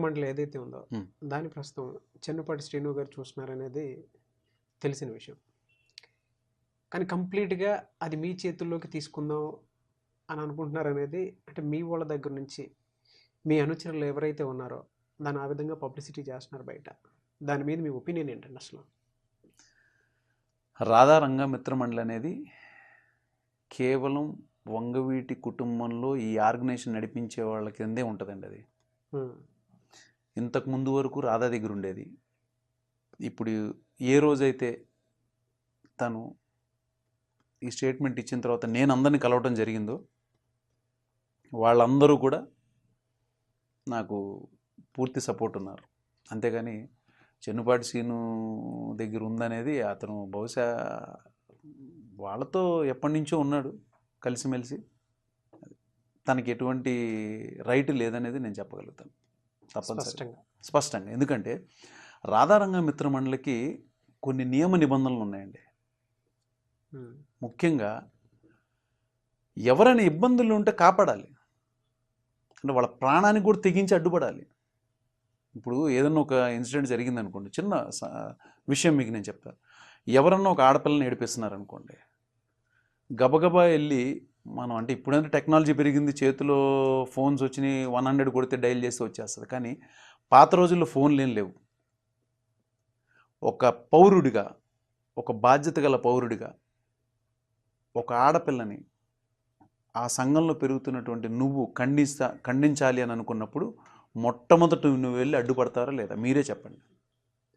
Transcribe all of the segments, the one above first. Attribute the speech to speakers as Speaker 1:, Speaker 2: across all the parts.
Speaker 1: రాధా మిత్రమండలి ఏదైతే ఉందో. దాని ప్రస్తుతం చెన్నుపాటి శ్రీను గారు చూస్తున్నారనేది తెలిసిన విషయం కానీ కంప్లీట్గా అది మీ చేతుల్లోకి తీసుకుందాం అని అనుకుంటున్నారు అనేది అంటే మీ వాళ్ళ దగ్గర నుంచి మీ అనుచరులు ఎవరైతే ఉన్నారో దాన్ని ఆ విధంగా పబ్లిసిటీ చేస్తున్నారు బయట దాని మీద మీ ఒపీనియన్ ఏంటండి అసలు
Speaker 2: రాధారంగ మిత్రమండలి అనేది కేవలం వంగవీటి కుటుంబంలో ఈ ఆర్గనైజేషన్ నడిపించే వాళ్ళ కిందే ఉంటుందండి అది. ఇంతకు ముందు వరకు రాధా దగ్గర ఉండేది. ఇప్పుడు ఏ రోజైతే తను ఈ స్టేట్మెంట్ ఇచ్చిన తర్వాత నేను అందరినీ కలవటం జరిగిందో వాళ్ళందరూ కూడా నాకు పూర్తి సపోర్ట్ ఉన్నారు. అంతేగాని చెన్నుపాటి సీను దగ్గర ఉందనేది అతను బహుశా వాళ్ళతో ఎప్పటి నుంచో ఉన్నాడు కలిసిమెలిసి. తనకి ఎటువంటి రైట్ లేదనేది నేను చెప్పగలుగుతాను. తప్పనిసరి
Speaker 1: స్పష్టంగా.
Speaker 2: స్పష్టంగా. ఎందుకంటే రాధారంగ మిత్ర మండలికి కొన్ని నియమ నిబంధనలు ఉన్నాయండి. ముఖ్యంగా ఎవరైనా ఇబ్బందులు ఉంటే కాపాడాలి. అంటే వాళ్ళ ప్రాణానికి కూడా తెగించి అడ్డుపడాలి. ఇప్పుడు ఏదన్నా ఒక ఇన్సిడెంట్ జరిగింది అనుకోండి చిన్న విషయం మీకు నేను చెప్తాను ఎవరన్నా ఒక ఆడపిల్లని ఏడిపిస్తున్నారు అనుకోండి గబగబా వెళ్ళి మనం అంటే ఇప్పుడంటే టెక్నాలజీ పెరిగింది చేతిలో ఫోన్స్ వచ్చినాయి వన్ హండ్రెడ్ కొడితే డైల్ చేస్తే వచ్చేస్తుంది. కానీ పాత రోజుల్లో ఫోన్లు ఏం లేవు. ఒక పౌరుడిగా ఒక బాధ్యత గల పౌరుడిగా ఒక ఆడపిల్లని ఆ సంఘంలో పెరుగుతున్నటువంటి నువ్వు ఖండిస్తా ఖండించాలి అని అనుకున్నప్పుడు మొట్టమొదట నువ్వు వెళ్ళి అడ్డుపడతారా లేదా? మీరే చెప్పండి.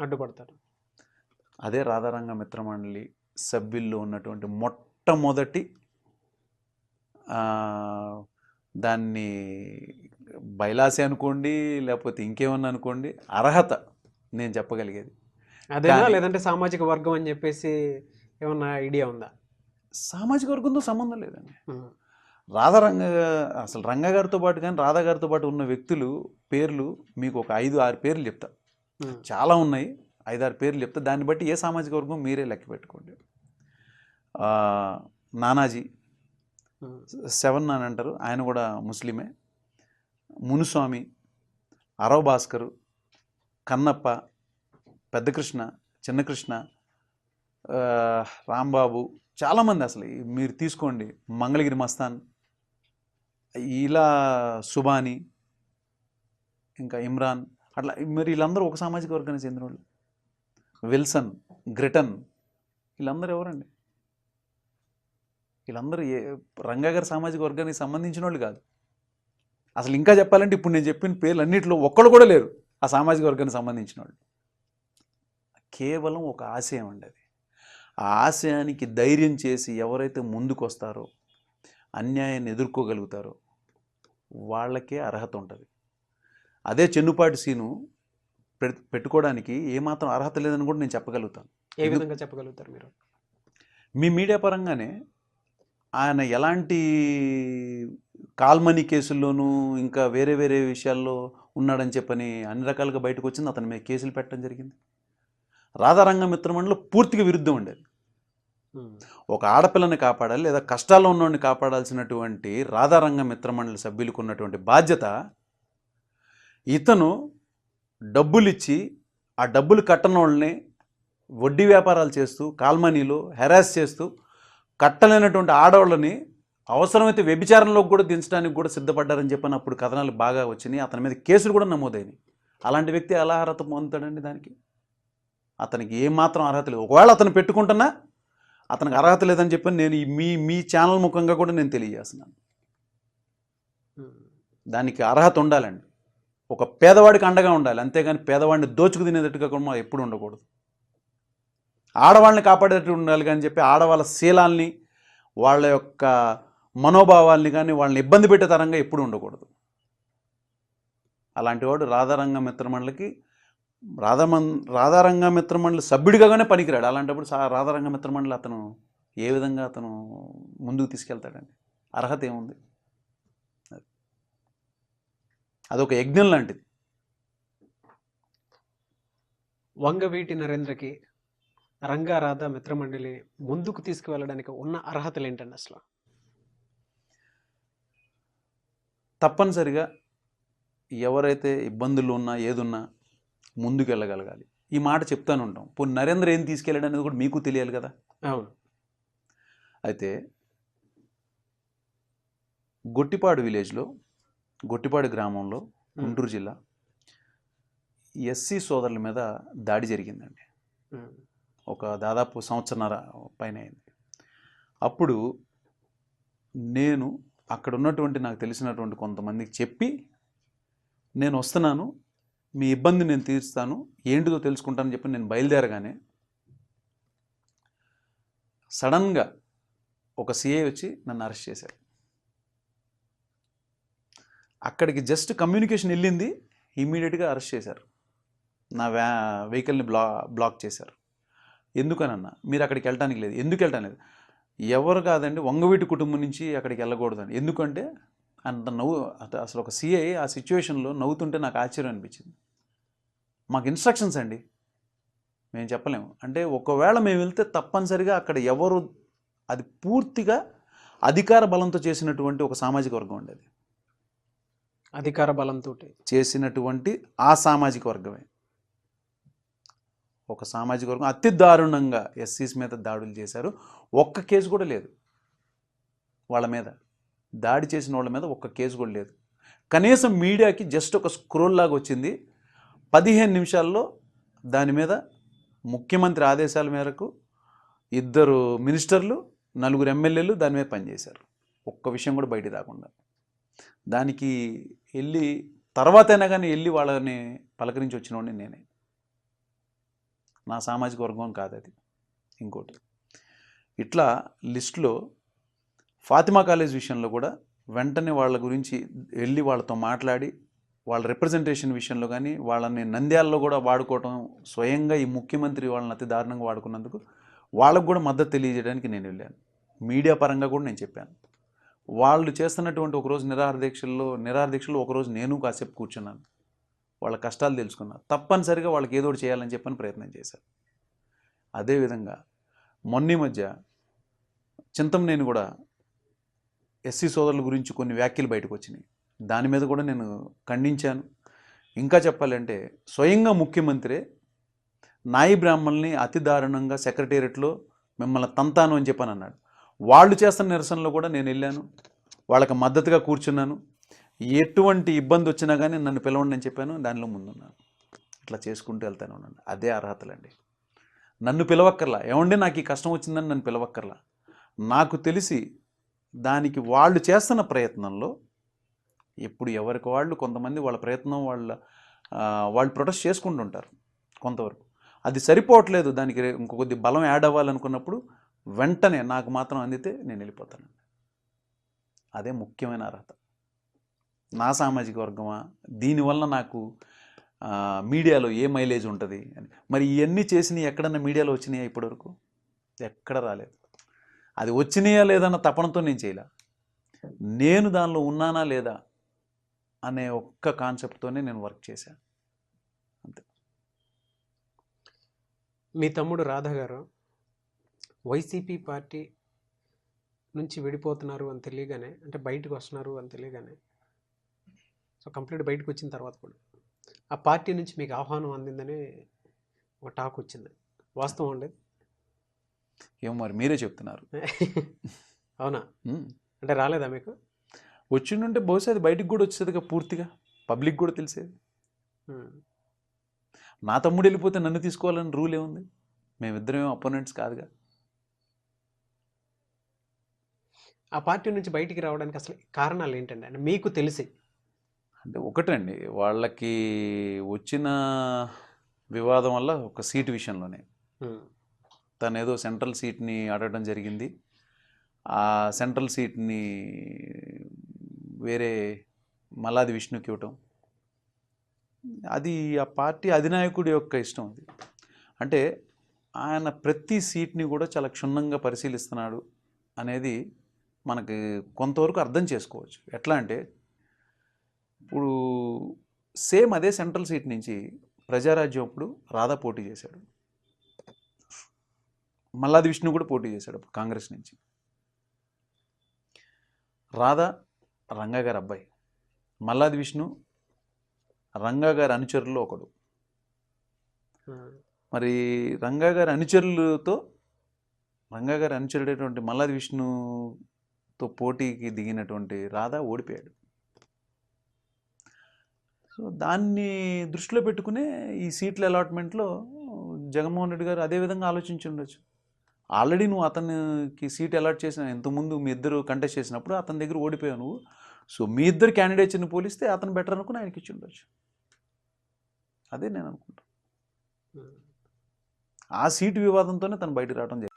Speaker 1: అడ్డుపడతారు.
Speaker 2: అదే రాధారంగ మిత్రమండలి సభ్యుల్లో ఉన్నటువంటి మొట్టమొదటి దాన్ని బైలాసి అనుకోండి లేకపోతే ఇంకేమన్నా అనుకోండి అర్హత నేను చెప్పగలిగేది.
Speaker 1: అదేనా? లేదంటే సామాజిక వర్గం అని చెప్పేసి ఏమన్నా ఐడియా ఉందా?
Speaker 2: సామాజిక వర్గంతో సంబంధం లేదండి. రాధారంగ అసలు రంగ గారితో పాటు కానీ రాధా గారితో పాటు ఉన్న వ్యక్తులు పేర్లు మీకు ఒక ఐదు ఆరు పేర్లు చెప్తా. చాలా ఉన్నాయి. ఐదారు పేర్లు చెప్తా. దాన్ని బట్టి ఏ సామాజిక వర్గం మీరే లెక్క పెట్టుకోండి. నానాజీ. సెవెన్ అని అంటారు. ఆయన కూడా ముస్లిమే. మునుస్వామి అరవ భాస్కరు కన్నప్ప పెద్దకృష్ణ చిన్నకృష్ణ రాంబాబు చాలామంది అసలు మీరు తీసుకోండి. మంగళగిరి మస్తాన్ ఇలా సుబాని ఇంకా ఇమ్రాన్ అట్లా మరి వీళ్ళందరూ ఒక సామాజిక వర్గానికి చెందిన వాళ్ళు విల్సన్ గ్రిటన్ వీళ్ళందరూ ఎవరండి? వీళ్ళందరూ ఏ రంగా గారి సామాజిక వర్గానికి సంబంధించిన వాళ్ళు కాదు. అసలు ఇంకా చెప్పాలంటే ఇప్పుడు నేను చెప్పిన పేర్లు అన్నింటిలో ఒక్కళ్ళు కూడా లేరు ఆ సామాజిక వర్గానికి సంబంధించిన వాళ్ళు. కేవలం ఒక ఆశయం అండి అది. ఆ ఆశయానికి ధైర్యం చేసి ఎవరైతే ముందుకు వస్తారో అన్యాయాన్ని ఎదుర్కోగలుగుతారో వాళ్ళకే అర్హత ఉంటుంది. అదే చెన్నుపాటి సీను పెట్- పెట్టుకోవడానికి ఏమాత్రం అర్హత లేదని కూడా నేను చెప్పగలుగుతాను.
Speaker 1: ఏ విధంగా చెప్పగలుగుతారు మీరు?
Speaker 2: మీ మీడియా పరంగానే ఆయన ఎలాంటి కాల్మనీ కేసుల్లోనూ ఇంకా వేరే వేరే విషయాల్లో ఉన్నాడని చెప్పని అన్ని రకాలుగా బయటకు వచ్చింది అతని మీద కేసులు పెట్టడం జరిగింది. రాధారంగ మిత్రమండలిలో పూర్తిగా విరుద్ధం ఉండేది. ఒక ఆడపిల్లని కాపాడాలి లేదా కష్టాల్లో ఉన్నవాడిని కాపాడాల్సినటువంటి రాధారంగ మిత్రమండలి సభ్యులకు ఉన్నటువంటి బాధ్యత ఇతను డబ్బులు ఇచ్చి ఆ డబ్బులు కట్టని వాళ్ళని వడ్డీ వ్యాపారాలు చేస్తూ కాల్మనీలో హెరాస్ చేస్తూ కట్టలేనటువంటి ఆడవాళ్ళని అవసరమైతే వ్యభిచారంలోకి కూడా దించడానికి కూడా సిద్ధపడ్డారని చెప్పని అప్పుడు కథనాలు బాగా వచ్చినాయి. అతని మీద కేసులు కూడా నమోదైనాయి. అలాంటి వ్యక్తి ఎలా అర్హత పొందుతాడండి దానికి? అతనికి ఏమాత్రం అర్హత లేదు. ఒకవేళ అతను పెట్టుకుంటున్నా అతనికి అర్హత లేదని చెప్పి నేను మీ మీ ఛానల్ ముఖంగా కూడా నేను తెలియజేస్తున్నాను. దానికి అర్హత ఉండాలండి. ఒక పేదవాడికి అండగా ఉండాలి. అంతేగాని పేదవాడిని దోచుకు తినేటట్టుగా కూడా ఎప్పుడు ఉండకూడదు. ఆడవాళ్ళని కాపాడేటట్టు ఉండాలి కానీ చెప్పి ఆడవాళ్ళ శీలాల్ని వాళ్ళ యొక్క మనోభావాల్ని కానీ వాళ్ళని ఇబ్బంది పెట్టే తరంగా ఎప్పుడు ఉండకూడదు. అలాంటి వాడు రాధారంగ మిత్రమండలికి రాధామన్ రాధారంగ మిత్రమండలి సభ్యుడిగానే పనికిరాడు. అలాంటప్పుడు సా రాధారంగ మిత్రమండలి అతను ఏ విధంగా అతను ముందుకు తీసుకెళ్తాడండి? అర్హత ఏముంది? అదొక యజ్ఞం లాంటిది.
Speaker 1: వంగవీటి నరేంద్రకి రంగారాధ మిత్రమండలి ముందుకు తీసుకువెళ్ళడానికి ఉన్న అర్హతలు ఏంటండి అసలు?
Speaker 2: తప్పనిసరిగా ఎవరైతే ఇబ్బందులు ఉన్నా ఏదున్నా ముందుకు వెళ్ళగలగాలి ఈ మాట చెప్తాను ఉంటాం. ఇప్పుడు నరేంద్ర ఏం తీసుకెళ్ళాడు అనేది కూడా మీకు తెలియాలి కదా?
Speaker 1: అవును.
Speaker 2: అయితే గొట్టిపాడు విలేజ్లో గొట్టిపాడు గ్రామంలో గుంటూరు జిల్లా ఎస్సీ సోదరుల మీద దాడి జరిగిందండి. ఒక దాదాపు సంవత్సరన్నర పైన అయింది. అప్పుడు నేను అక్కడ ఉన్నటువంటి నాకు తెలిసినటువంటి కొంతమందికి చెప్పి నేను వస్తున్నాను మీ ఇబ్బంది నేను తీరుస్తాను ఏంటిదో తెలుసుకుంటానని చెప్పి నేను బయలుదేరగానే సడన్గా ఒక సిఐ వచ్చి నన్ను అరెస్ట్ చేశారు. అక్కడికి జస్ట్ కమ్యూనికేషన్ వెళ్ళింది ఇమీడియట్గా అరెస్ట్ చేశారు. నా వ్యా వెహికల్ని బ్లా బ్లాక్ చేశారు. ఎందుకనన్నా? మీరు అక్కడికి వెళ్ళటానికి లేదు. ఎందుకు వెళ్ళటానికి లేదు? ఎవరు కాదండి వంగవీటి కుటుంబం నుంచి అక్కడికి వెళ్ళకూడదని. ఎందుకంటే అంత నవ్వు అసలు ఒక సిఐ ఆ సిచ్యువేషన్లో నవ్వుతుంటే నాకు ఆశ్చర్యం అనిపించింది. మాకు ఇన్స్ట్రక్షన్స్ అండి. మేము చెప్పలేము. అంటే ఒకవేళ మేము వెళ్తే తప్పనిసరిగా అక్కడ ఎవరు అది పూర్తిగా అధికార బలంతో చేసినటువంటి ఒక సామాజిక వర్గం ఉండేది.
Speaker 1: అధికార బలంతో
Speaker 2: చేసినటువంటి ఆ సామాజిక వర్గమే. ఒక సామాజిక వర్గం అతి దారుణంగా ఎస్సీస్ మీద దాడులు చేశారు. ఒక్క కేసు కూడా లేదు వాళ్ళ మీద. దాడి చేసిన వాళ్ళ మీద ఒక్క కేసు కూడా లేదు. కనీసం మీడియాకి జస్ట్ ఒక స్క్రోల్ లాగా వచ్చింది. పదిహేను నిమిషాల్లో దాని మీద ముఖ్యమంత్రి ఆదేశాల మేరకు ఇద్దరు మినిస్టర్లు నలుగురు ఎమ్మెల్యేలు దాని మీద పనిచేశారు. ఒక్క విషయం కూడా బయట రాకుండా. దానికి వెళ్ళి తర్వాతైనా కానీ వెళ్ళి వాళ్ళని పలకరించి వచ్చినోడిని నేనే. నా సామాజిక వర్గం కాదు అది. ఇంకోటి. ఇట్లా లిస్టులో ఫాతిమా కాలేజ్ విషయంలో కూడా వెంటనే వాళ్ళ గురించి వెళ్ళి వాళ్ళతో మాట్లాడి వాళ్ళ రిప్రజెంటేషన్ విషయంలో కానీ వాళ్ళని నంద్యాలలో కూడా వాడుకోవటం స్వయంగా ఈ ముఖ్యమంత్రి వాళ్ళని అతి దారుణంగా వాడుకున్నందుకు వాళ్ళకు కూడా మద్దతు తెలియజేయడానికి నేను వెళ్ళాను. మీడియా పరంగా కూడా నేను చెప్పాను. వాళ్ళు చేస్తున్నటువంటి ఒకరోజు నిరాహార దీక్షల్లో నిరాహార దీక్షలు ఒకరోజు నేను కాసేపు కూర్చున్నాను. వాళ్ళ కష్టాలు తెలుసుకున్నా తప్పనిసరిగా వాళ్ళకి ఏదో ఒకటి చేయాలని చెప్పని ప్రయత్నం చేశారు. అదేవిధంగా మొన్న మధ్య మధ్య చింతమనేని కూడా ఎస్సీ సోదరుల గురించి కొన్ని వ్యాఖ్యలు బయటకు వచ్చినాయి. దాని మీద కూడా నేను ఖండించాను. ఇంకా చెప్పాలంటే స్వయంగా ముఖ్యమంత్రి నాయి బ్రాహ్మణ్ని అతి దారుణంగా సెక్రటేరియట్లో మిమ్మల్ని తంతాను అని చెప్పని అన్నాడు. వాళ్ళు చేస్తున్న నిరసనలో కూడా నేను వెళ్ళాను. వాళ్ళకి మద్దతుగా కూర్చున్నాను. ఎటువంటి ఇబ్బంది వచ్చినా కానీ నన్ను పిలవండి అని చెప్పాను. దానిలో ముందున్నాను. ఇట్లా చేసుకుంటూ వెళ్తాను ఉన్నాను. అదే అర్హతలండి. నన్ను పిలవక్కర్లా. ఏమండి నాకు ఈ కష్టం వచ్చిందని నన్ను పిలవక్కర్లా? నాకు తెలిసి దానికి వాళ్ళు చేస్తున్న ప్రయత్నంలో ఎప్పుడు ఎవరికి వాళ్ళు కొంతమంది వాళ్ళ ప్రయత్నం వాళ్ళ వాళ్ళు ప్రొటెస్ట్ చేసుకుంటుంటారు కొంతవరకు. అది సరిపోవట్లేదు. దానికి రే- కొద్ది బలం యాడ్ అవ్వాలనుకున్నప్పుడు వెంటనే నాకు మాత్రం అందితే నేను వెళ్ళిపోతాను అదే ముఖ్యమైన అర్హత. నా సామాజిక వర్గమా? దీనివల్ల నాకు మీడియాలో ఏ మైలేజ్ ఉంటుంది? అని. మరి ఇవన్నీ చేసినవి ఎక్కడన్నా మీడియాలో వచ్చినాయా ఇప్పటివరకు? ఎక్కడ రాలేదు. అది వచ్చినాయా లేదన్న తపనతో నేను చేయలే. నేను దానిలో ఉన్నానా లేదా అనే ఒక్క కాన్సెప్ట్తోనే నేను వర్క్ చేశాను అంతే.
Speaker 1: మీ తమ్ముడు రాధా గారు వైసీపీ పార్టీ నుంచి విడిపోతున్నారు అని తెలియగానే అంటే బయటకు వస్తున్నారు అని తెలియగానే సో కంప్లీట్ బయటకు వచ్చిన తర్వాత కూడా. ఆ పార్టీ నుంచి మీకు ఆహ్వానం అందిందని ఒక టాక్ వచ్చింది. వాస్తవం అండి
Speaker 2: ఏమో మరి మీరే చెప్తున్నారు.
Speaker 1: అవునా. అంటే రాలేదా మీకు?
Speaker 2: వచ్చిండుంటే బహుశా అది బయటికి కూడా వచ్చేదిగా పూర్తిగా. పబ్లిక్ కూడా తెలిసేది. నా తమ్ముడు వెళ్ళిపోతే నన్ను తీసుకోవాలని రూల్ ఏముంది? మేమిద్దరం అపోనెంట్స్ కాదుగా.
Speaker 1: ఆ పార్టీ నుంచి బయటికి రావడానికి అసలు కారణాలు ఏంటండి? అంటే మీకు తెలిసి
Speaker 2: అంటే ఒకటండి వాళ్ళకి వచ్చిన వివాదం వల్ల ఒక సీటు విషయంలోనే. తను ఏదో సెంట్రల్ సీట్ని అడగడం జరిగింది. ఆ సెంట్రల్ సీట్ని వేరే మల్లాది విష్ణుకి ఇవ్వటం. అది ఆ పార్టీ అధినాయకుడి యొక్క ఇష్టం అది. అంటే ఆయన ప్రతి సీట్ని కూడా చాలా క్షుణ్ణంగా పరిశీలిస్తున్నాడు అనేది మనకి కొంతవరకు అర్థం చేసుకోవచ్చు. ఎట్లా అంటే ఇప్పుడు సేమ్ అదే సెంట్రల్ సీట్ నుంచి ప్రజారాజ్యం అప్పుడు రాధా పోటీ చేశాడు. మల్లాది విష్ణు కూడా పోటీ చేశాడు అప్పుడు కాంగ్రెస్ నుంచి. రాధా రంగా గారి అబ్బాయి. మల్లాది విష్ణు రంగా గారి అనుచరుల్లో ఒకడు. మరి రంగా గారి అనుచరులతో రంగా గారి అనుచరుడైనటువంటి మల్లాది విష్ణుతో పోటీకి దిగినటువంటి రాధా ఓడిపోయాడు. సో దాన్ని దృష్టిలో పెట్టుకునే ఈ సీట్ల అలాట్మెంట్లో జగన్మోహన్ రెడ్డి గారు అదే విధంగా ఆలోచించి ఉండొచ్చు. ఆల్రెడీ నువ్వు అతనికి సీట్ అలాట్ చేసిన ఇంతకుముందు మీ ఇద్దరు కంటెస్ట్ చేసినప్పుడు అతని దగ్గర ఓడిపోయావు నువ్వు. సో మీ ఇద్దరు క్యాండిడేట్స్ని పోలిస్తే అతను బెటర్ అనుకుని ఆయనకి ఇచ్చి ఉండొచ్చు. అదే నేను అనుకుంటాను
Speaker 1: ఆ.
Speaker 2: ఆ సీటు వివాదంతోనే తను బయటకు రావడం జరిగింది.